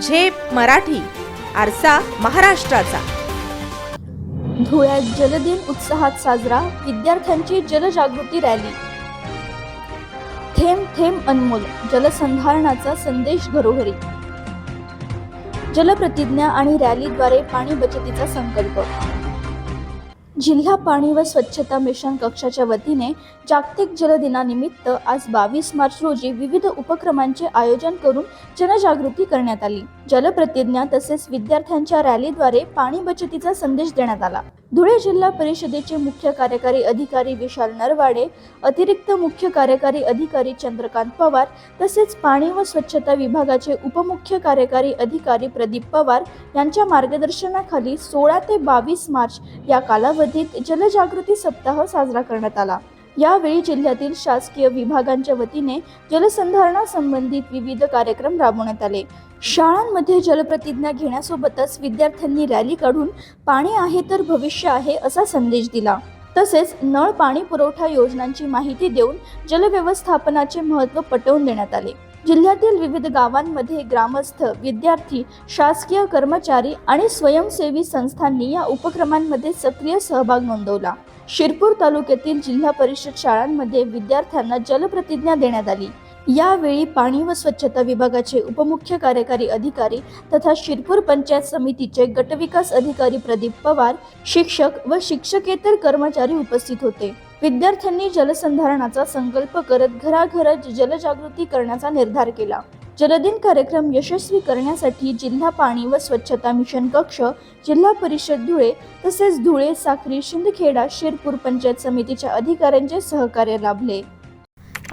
झेप मराठी आरसा महाराष्ट्राचा. धुळ्यात जलदिन उत्साहात साजरा विद्यार्थ्यांची जलजागृती रॅली. थेंब थेंब अनमोल जलसंधारणाचा संदेश घरोघरी. जलप्रतिज्ञा आणि रॅलीद्वारे पाणी बचतीचा संकल्प. जिल्हा पाणी व स्वच्छता मिशन कक्षाच्या वतीने जागतिक जल दिनानिमित्त आज बावीस मार्च रोजी विविध उपक्रमांचे आयोजन करून जनजागृती करण्यात आली. जलप्रतिज्ञा तसेच विद्यार्थ्यांच्या रॅलीद्वारे पाणी बचतीचा संदेश देण्यात आला. धुळे जिल्हा परिषदेचे मुख्य कार्यकारी अधिकारी विशाल नरवाडे अतिरिक्त मुख्य कार्यकारी अधिकारी चंद्रकांत पवार तसेच पाणी व स्वच्छता विभागाचे उपमुख्य कार्यकारी अधिकारी प्रदीप पवार यांच्या मार्गदर्शनाखाली सोळा ते बावीस मार्च या कालावधीत जलजागृती सप्ताह साजरा करण्यात आला. यावेळी जिल्ह्यातील शासकीय विभागांच्या वतीने जलसंधारणासंबंधित विविध कार्यक्रम राबवण्यात आले. शाळांमध्ये जलप्रतिज्ञा घेण्यासोबतच विद्यार्थ्यांनी रॅली काढून पाणी आहे तर भविष्य आहे असा संदेश दिला. तसेच नळ पाणी पुरवठा योजनांची माहिती देऊन जलव्यवस्थापनाचे महत्त्व पटवून देण्यात आले. जिल्ह्यातील विविध गावांमध्ये ग्रामस्थ विद्यार्थी शासकीय कर्मचारी आणि स्वयंसेवी संस्थांनी या उपक्रमांमध्ये सक्रिय सहभाग नोंदवला. शिरपूर तालुक्यातील जिल्हा परिषद शाळांमध्ये विद्यार्थ्यांना जलप्रतिज्ञा देण्यात आली. यावेळी पाणी व स्वच्छता विभागाचे उपमुख्य कार्यकारी अधिकारी तथा शिरपूर पंचायत समितीचे गटविकास अधिकारी प्रदीप पवार शिक्षक व शिक्षकेतर कर्मचारी उपस्थित होते. विद्यार्थ्यांनी जलसंधारणाचा संकल्प करत घराघरात जलजागृती करण्याचा निर्धार केला. जलदिन कार्यक्रम यशस्वी करण्यासाठी जिल्हा पाणी व स्वच्छता मिशन कक्ष जिल्हा परिषद धुळे तसेच धुळे साखरी शिंदखेडा शिरपूर पंचायत समितीच्या अधिकाऱ्यांचे सहकार्य लाभले.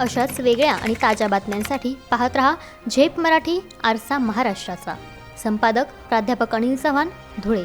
अशाच वेगळ्या आणि ताज्या बातम्यांसाठी पाहत रहा झेप मराठी आरसा महाराष्ट्राचा. संपादक प्राध्यापक अनिल चव्हाण धुळे.